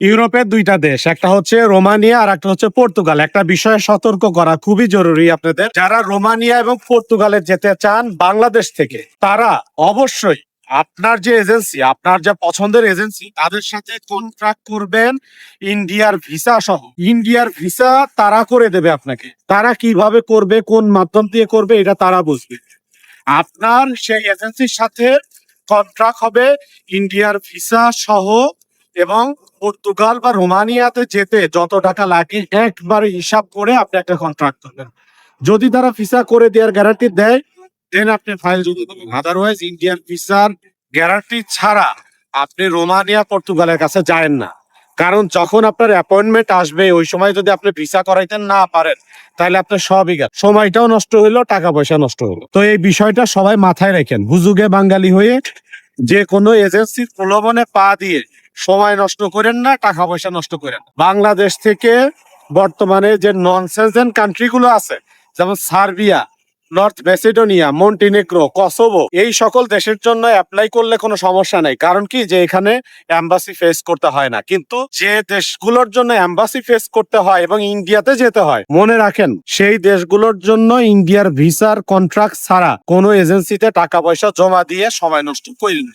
ইউরোপের দুইটা দেশ, একটা হচ্ছে রোমানিয়া আর একটা হচ্ছে পর্তুগাল। একটা বিষয়ে সতর্ক করা খুবই জরুরি আপনাদের। যারা রোমানিয়া এবং পর্তুগালে যেতে চান বাংলাদেশ থেকে, তারা অবশ্যই আপনার যে এজেন্সি, আপনার যে পছন্দের এজেন্সি, তাদের সাথে কন্ট্রাক্ট করবেন ইন্ডিয়ার ভিসা সহ। ইন্ডিয়ার ভিসা তারা করে দেবে আপনাকে। তারা কীভাবে করবে, কোন মাধ্যম দিয়ে করবে, এটা তারা বুঝবে। আপনার সেই এজেন্সির সাথে কন্ট্রাক্ট হবে ইন্ডিয়ার ভিসা সহ এবং পর্তুগাল বা রোমানিয়াতে যেতে যত টাকা লাগে, একবার হিসাব করে আপনি একটা কন্ট্রাক্ট করবেন। যদি তারা ভিসা করে দেওয়ার গ্যারান্টি দেয় দেন আপনি ফাইল দেবেন আদারওয়াইজ ইন্ডিয়ান ভিসার গ্যারান্টি ছাড়া আপনি রোমানিয়া, পর্তুগালের কাছে যায়েন না। কারণ যখন আপনার অ্যাপয়েন্টমেন্ট আসবে, ওই সময় যদি আপনি ভিসা করাইতে না পারেন, তাহলে আপনার সবই গেল। সময়টাও নষ্ট হইল টাকা পয়সা নষ্ট হলো তো এই বিষয়টা সবাই মাথায় রাখেন। হুজুগে বাঙালি হয়ে যে কোনো এজেন্সির প্রলোভনে পা দিয়ে সময় নষ্ট করেন না, টাকা পয়সা নষ্ট করেন। বাংলাদেশ থেকে বর্তমানে যে নন সেনজেন কান্ট্রি গুলো আছে, যেমন Serbia, North Macedonia, Montenegro, Kosovo, এই সকল দেশের জন্য অ্যাপ্লাই করলে কোনো সমস্যা নাই। কারণ কি? যে এখানে অ্যাম্বাসি ফেস করতে হয় না। কিন্তু যে দেশগুলোর জন্য অ্যাম্বাসি ফেস করতে হয় এবং ইন্ডিয়াতে যেতে হয়, মনে রাখেন, সেই দেশগুলোর জন্য ইন্ডিয়ার ভিসার কন্ট্রাক্ট ছাড়া কোনো এজেন্সিতে টাকা পয়সা জমা দিয়ে সময় নষ্ট করেন না।